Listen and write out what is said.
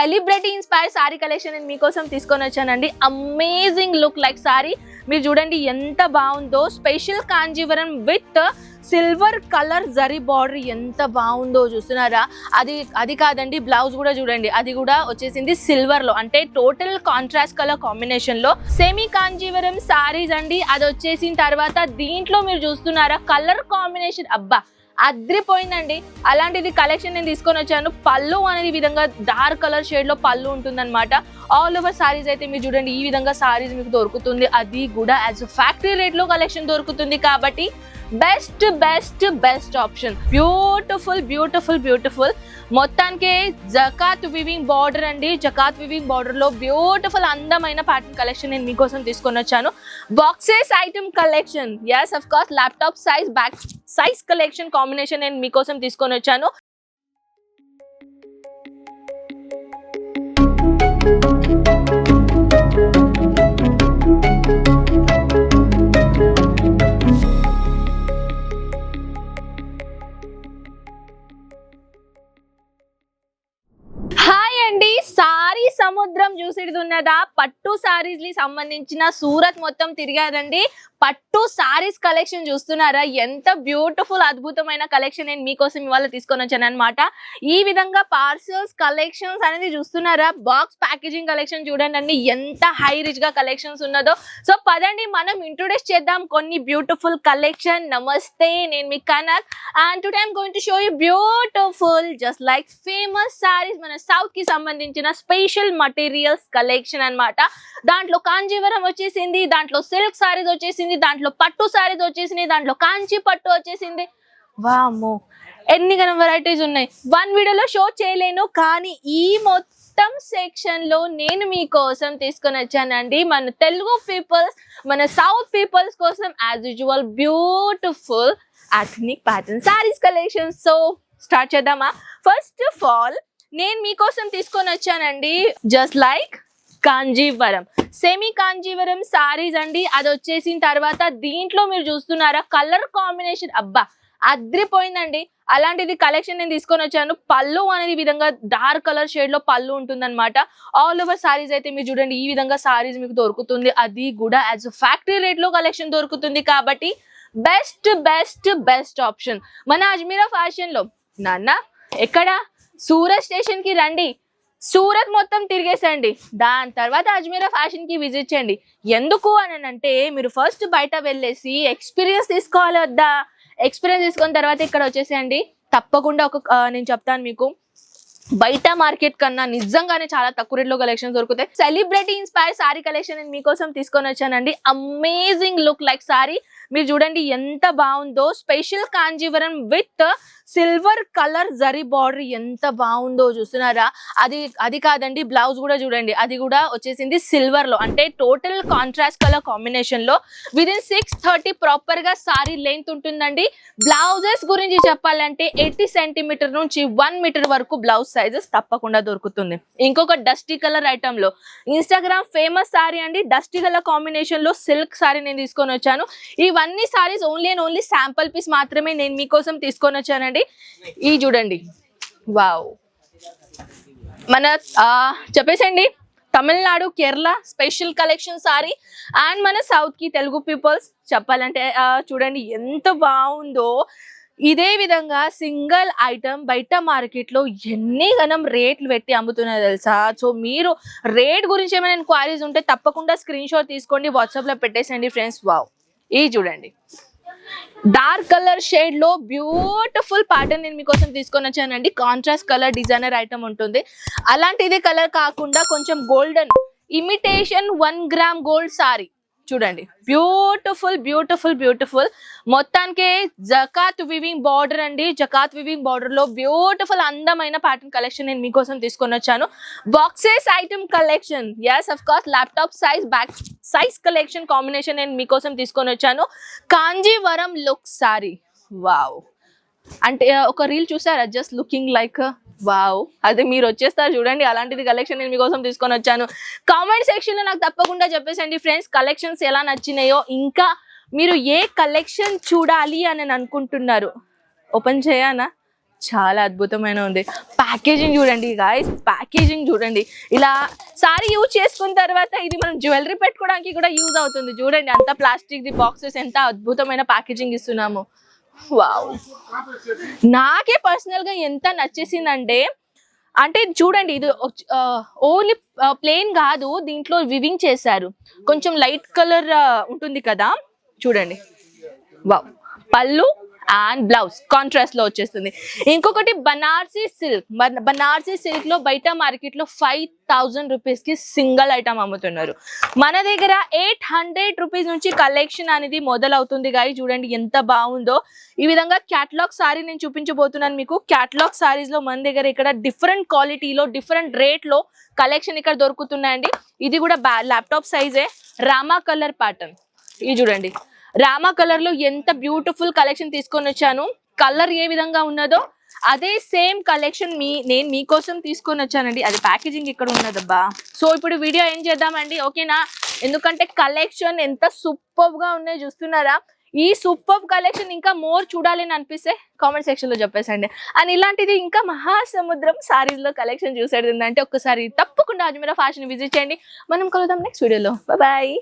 Celebrity inspire sorry collection నేను మీకోసం తీసుకొని వచ్చానండి. అమేజింగ్ లుక్ లైక్ సారీ మీరు చూడండి ఎంత బాగుందో. Special Kanjeevaram with silver colour zari border ఎంత బాగుందో చూస్తున్నారా? అది అది కాదండి బ్లౌజ్ కూడా చూడండి. అది కూడా వచ్చేసింది సిల్వర్లో. అంటే టోటల్ కాంట్రాస్ట్ కలర్ కాంబినేషన్లో. సెమీ కాంజీవరం సారీస్ అండి. అది వచ్చేసిన తర్వాత దీంట్లో మీరు చూస్తున్నారా? కలర్ కాంబినేషన్ అబ్బా! అద్రిపోయిందండి. అలాంటిది కలెక్షన్ నేను తీసుకొని వచ్చాను. పళ్ళు అనేది ఈ విధంగా డార్క్ కలర్ షేడ్లో పళ్ళు ఉంటుందన్నమాట. ఆల్ ఓవర్ సారీస్ అయితే మీరు చూడండి ఈ విధంగా సారీస్ మీకు దొరుకుతుంది. అది కూడా యాజ్ ఫ్యాక్టరీ రేట్లో కలెక్షన్ దొరుకుతుంది కాబట్టి best best best option. Beautiful beautiful beautiful. మొత్తానికి జకాత్ వివింగ్ బార్డర్ అండి. జకాత్ వివింగ్ బార్డర్లో బ్యూటిఫుల్ అందమైన ప్యాటర్న్ కలెక్షన్ నేను మీకోసం తీసుకొని వచ్చాను. Boxes item collection. Yes of course laptop size bag size collection combination నేను మీకోసం తీసుకొని వచ్చాను. హాయ్ సారీ సముద్రం ఉన్నదా పట్టు సారీస్కి సంబంధించిన సూరత్ మొత్తం తిరిగాదండి పట్టు సారీస్ కలెక్షన్ చూస్తున్నారా? ఎంత బ్యూటిఫుల్ అద్భుతమైన కలెక్షన్ నేను మీకోసం ఇవాళ తీసుకొని వచ్చాను అనమాట ఈ విధంగా పార్సల్స్ కలెక్షన్స్ అనేది చూస్తున్నారా? బాక్స్ ప్యాకేజింగ్ కలెక్షన్ చూడండి ఎంత హై రిచ్గా కలెక్షన్స్ ఉన్నదో. సో పదండి మనం ఇంట్రొడ్యూస్ చేద్దాం కొన్ని బ్యూటిఫుల్ కలెక్షన్. నమస్తే నేను మీ Kanak. And today I'm going to show you beautiful just like famous sarees మన సౌత్కి సంబంధించిన స్పెషల్ మటీరియల్స్ కలెక్షన్ అన్నమాట. దాంట్లో కాంజీవరం వచ్చేసింది దాంట్లో సిల్క్ సారీస్ వచ్చేసింది దాంట్లో పట్టు సారీస్ వచ్చేసింది దాంట్లో కాంచి పట్టు వచ్చేసింది. వాము ఎన్ని కన వెరైటీస్ ఉన్నాయి. వన్ వీడియోలో షో చేయలేను కానీ ఈ మొత్తం సెక్షన్లో నేను మీకోసం తీసుకొని వచ్చానండి. మన తెలుగు పీపుల్స్ మన సౌత్ పీపుల్స్ కోసం as usual beautiful ethnic pattern sarees collection so start చేద్దామా? ఫస్ట్ ఆఫ్ ఆల్ నేను మీకోసం తీసుకొని వచ్చానండి. Just like Kanjeevaram. Semi Kanjeevaram sarees అండి. అది వచ్చేసిన తర్వాత దీంట్లో మీరు చూస్తున్నారా కలర్ కాంబినేషన్ అబ్బా అద్రిపోయిందండి. అలాంటిది కలెక్షన్ నేను తీసుకొని వచ్చాను. పళ్ళు అనేది ఈ విధంగా డార్క్ కలర్ షేడ్లో పళ్ళు ఉంటుందన్నమాట. ఆల్ ఓవర్ సారీస్ అయితే మీరు చూడండి ఈ విధంగా సారీస్ మీకు దొరుకుతుంది. అది కూడా యాజ్ ఫ్యాక్టరీ రేట్లో కలెక్షన్ దొరుకుతుంది కాబట్టి బెస్ట్ బెస్ట్ బెస్ట్ ఆప్షన్ మన అజ్మీరా ఫ్యాషన్లో నాన్న ఎక్కడ? సూరత్ స్టేషన్కి రండి. సూరత్ మొత్తం తిరిగేసండి. దాని తర్వాత అజ్మీరా ఫ్యాషన్కి విజిట్ చేయండి. ఎందుకు అని అంటే మీరు ఫస్ట్ బయట వెళ్ళేసి ఎక్స్పీరియన్స్ తీసుకోవాలి వద్దా? ఎక్స్పీరియన్స్ తీసుకున్న తర్వాత ఇక్కడ వచ్చేసేయండి. తప్పకుండా ఒక నేను చెప్తాను మీకు. బయట మార్కెట్ కన్నా నిజంగానే చాలా తక్కువ రేట్లో కలెక్షన్ దొరుకుతాయి. సెలబ్రిటీ ఇన్స్పైర్ సారీ కలెక్షన్ నేను మీకోసం తీసుకొని వచ్చానండి. అమేజింగ్ లుక్ లైక్ సారీ మీరు చూడండి ఎంత బాగుందో. Special Kanjeevaram with silver colour zari border ఎంత బాగుందో చూస్తున్నారా? అది అది కాదండి బ్లౌజ్ కూడా చూడండి. అది కూడా వచ్చేసింది సిల్వర్లో. అంటే టోటల్ కాంట్రాస్ట్ కలర్ కాంబినేషన్లో విదిన్ సిక్స్ థర్టీ ప్రాపర్గా సారీ లెంత్ ఉంటుందండి. బ్లౌజెస్ గురించి చెప్పాలంటే ఎయిటీ సెంటీమీటర్ నుంచి వన్ మీటర్ వరకు బ్లౌజ్ సైజెస్ తప్పకుండా దొరుకుతుంది. ఇంకొక డస్టీ కలర్ ఐటమ్లో. ఇన్స్టాగ్రామ్ ఫేమస్ సారీ అండి. డస్టీ కలర్ కాంబినేషన్లో సిల్క్ సారీ నేను తీసుకొని వచ్చాను. ఇవన్నీ sarees only and only sample piece మాత్రమే నేను మీకోసం తీసుకొని వచ్చానండి. ఈ చూడండి. వావ్ మన చెప్పేసండి Tamil Nadu Kerala special collection saree and మన సౌత్కి తెలుగు పీపుల్స్ చెప్పాలంటే చూడండి ఎంత బాగుందో. ఇదే విధంగా సింగిల్ ఐటమ్ బయట మార్కెట్లో ఎన్ని గనం రేట్లు పెట్టి అమ్ముతున్నాయో తెలుసా? సో మీరు రేట్ గురించి ఏమైనా ఎంక్వైరీస్ ఉంటే తప్పకుండా స్క్రీన్ షాట్ తీసుకోండి వాట్సాప్లో పెట్టేసండి ఫ్రెండ్స్ వావ్ ఇది చూడండి. డార్క్ కలర్ షేడ్లో బ్యూటిఫుల్ ప్యాటర్న్ నేను మీకోసం తీసుకొని వచ్చానండి. కాంట్రాస్ట్ కలర్ డిజైనర్ ఐటమ్ ఉంటుంది. అలాంటిది కలర్ కాకుండా కొంచెం golden imitation one gram gold saree చూడండి. బ్యూటిఫుల్ బ్యూటిఫుల్ బ్యూటిఫుల్ మొత్తానికి జకాత్ వివింగ్ బార్డర్ అండి. జకాత్ వివింగ్ బార్డర్లో బ్యూటిఫుల్ అందమైన ప్యాటర్న్ కలెక్షన్ నేను మీకోసం తీసుకొని వచ్చాను. Boxes item collection yes of course laptop size bag size collection combination నేను మీకోసం తీసుకొని వచ్చాను. కాంజీవరం లుక్ సారీ వావ్ అంటే ఒక రీల్ చూసారా? Just looking like wow. అదే మీరు వచ్చేస్తారు చూడండి అలాంటిది కలెక్షన్ నేను మీకోసం తీసుకొని వచ్చాను. కామెంట్ సెక్షన్లో నాకు తప్పకుండా చెప్పేసండి ఫ్రెండ్స్ కలెక్షన్స్ ఎలా నచ్చినాయో ఇంకా మీరు ఏ కలెక్షన్ చూడాలి అని అనుకుంటున్నారు. ఓపెన్ చేయనా? చాలా అద్భుతమైన ఉంది. ప్యాకేజింగ్ చూడండి గాయస్ ప్యాకేజింగ్ చూడండి. ఇలా సారీ యూజ్ చేసుకున్న తర్వాత ఇది మనం జ్యువెలరీ పెట్టుకోవడానికి కూడా యూజ్ అవుతుంది. చూడండి అంత ప్లాస్టిక్ ది బాక్సెస్ ఎంత అద్భుతమైన ప్యాకేజింగ్ ఇస్తున్నాము. వావ్. నాకే పర్సనల్గా ఎంత నచ్చేసిందంటే అంటే చూడండి ఇది ఓన్లీ ప్లేన్ కాదు దీంట్లో వివింగ్ చేశారు. కొంచెం లైట్ కలర్ ఉంటుంది కదా? చూడండి. వావ్. పళ్ళు అండ్ బ్లౌజ్ కాంట్రాస్ట్లో వచ్చేస్తుంది. ఇంకొకటి బనార్సీ సిల్క్. బనార్సీ సిల్క్లో బయట మార్కెట్లో ఫైవ్ థౌజండ్ రూపీస్కి సింగిల్ ఐటమ్ అమ్ముతున్నారు. మన దగ్గర ఎయిట్ హండ్రెడ్ రూపీస్ నుంచి కలెక్షన్ అనేది మొదలవుతుంది గాయ చూడండి ఎంత బాగుందో. ఈ విధంగా క్యాటలాగ్ సారీ నేను చూపించబోతున్నాను మీకు. క్యాటలాగ్ సారీస్లో మన దగ్గర ఇక్కడ డిఫరెంట్ క్వాలిటీలో డిఫరెంట్ రేట్లో కలెక్షన్ ఇక్కడ దొరుకుతున్నాయండి. ఇది కూడా ల్యాప్టాప్ సైజే రామా కలర్ ప్యాటర్న్ ఇది చూడండి. రామా కలర్లో ఎంత బ్యూటిఫుల్ కలెక్షన్ తీసుకొని వచ్చాను. కలర్ ఏ విధంగా ఉన్నదో అదే సేమ్ కలెక్షన్ మీ నేను మీకోసం తీసుకొని వచ్చానండి. అది ప్యాకేజింగ్ ఇక్కడ ఉన్నదబ్బా. సో ఇప్పుడు వీడియో ఏం చేద్దామండి? ఓకేనా? ఎందుకంటే కలెక్షన్ ఎంత సూపర్గా ఉన్నాయి చూస్తున్నారా? ఈ సూపర్ కలెక్షన్ ఇంకా మోర్ చూడాలి అని అనిపిస్తే కామెంట్ సెక్షన్లో చెప్పేసండి. అండ్ ఇలాంటిది ఇంకా మహాసముద్రం సారీస్లో కలెక్షన్ చూసేది ఏంటంటే ఒక్కసారి తప్పకుండా అజ్మీరా ఫ్యాషన్ విజిట్ చేయండి. మనం కలుద్దాం నెక్స్ట్ వీడియోలో బాయ్